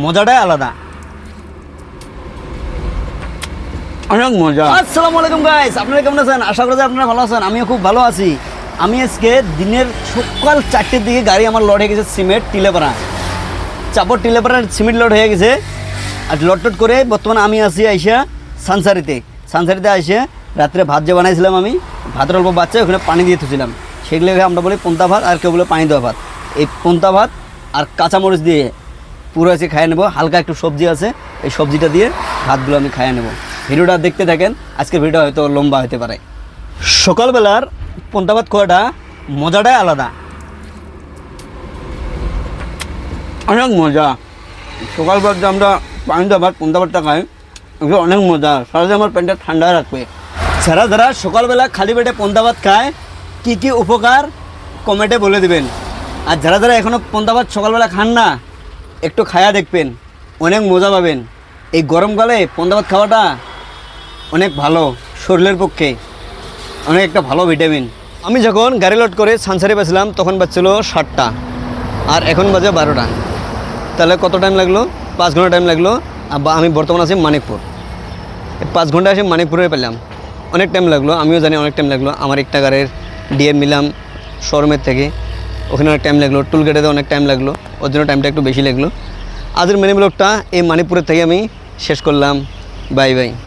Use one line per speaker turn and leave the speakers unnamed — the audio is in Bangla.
মজাটাই আলাদা। অনেক মজা। আসসালামু আলাইকুম গাইস আপনারা কেমন আছেন? আশা করি আপনারা ভালো আছেন, আমিও খুব ভালো আছি। আমি আজকে দিনের সকাল চারটের দিকে গাড়ি আমার লড হয়ে গেছে সিমেন্ট টিলেপাড়া। চাপড় টিলেপাড়ার সিমেন্ট লড হয়ে গেছে। আর লোড টোড করে বর্তমানে আমি আছি আইসা সানসারিতে। সানসারিতে আইসে রাত্রে ভাত যে বানাইছিলাম আমি, ভাতের অল্প বাচ্চা, ওখানে পানি দিয়ে থুছিলাম সেগুলোকে আমরা বলি পন্তা ভাত আর কেউ বলে পানি দেওয়া ভাত। এই পন্তা ভাত আর কাঁচামরিচ দিয়ে পুরো আছে খাইয়ে নেব। হালকা একটু সবজি আছে, এই সবজিটা দিয়ে ভাতগুলো আমি খাইয়ে নেব। ভিডিওটা দেখতে থাকেন, আজকের ভিডিও হয়তো লম্বা হতে পারে। সকালবেলার পন্তা ভাত খাওয়াটা মজাটাই আলাদা। অনেক মজা। সকালবেলা যে আমরা পানি দেওয়া ভাত পন্তা ভাতটা খাই এগুলো অনেক মজা। সারাদিন আমার পেটটা ঠান্ডা রাখবে। যারা যারা সকালবেলা খালি পেটে পন্তা ভাত খায়, কী কী উপকার কমেন্টে বলে দিবেন। আর যারা যারা এখনও ভাত সকালবেলা খান না একটু খায়া দেখবেন, অনেক মজা পাবেন। এই গরমকালে পন্তা ভাত খাওয়াটা অনেক ভালো শরীরের পক্ষে, অনেক একটা ভালো ভিটামিন আমি যখন গাড়ি লোড করে সানসারি বেছিলাম তখন বাজছিল সাতটা আর এখন বাজে বারোটা। তাহলে কত টাইম লাগল? পাঁচ ঘণ্টা টাইম লাগল। আমি বর্তমানে আছি মানিকপুর। পাঁচ ঘণ্টা এসে মানিকপুরে পেলাম। অনেক টাইম লাগল, আমিও জানি অনেক টাইম লাগল। আমার একটা গাড়ির ডিএম নিলাম শোরুমের থেকে। ওখানে অনেক টাইম লাগল টুল গেটেতে অনেক টাইম লাগল, ওর জন্য টাইমটা একটু বেশি লাগল। আজকের মানি ব্লগটা এই মানিপুরের থেকে আমি শেষ করলাম। Bye bye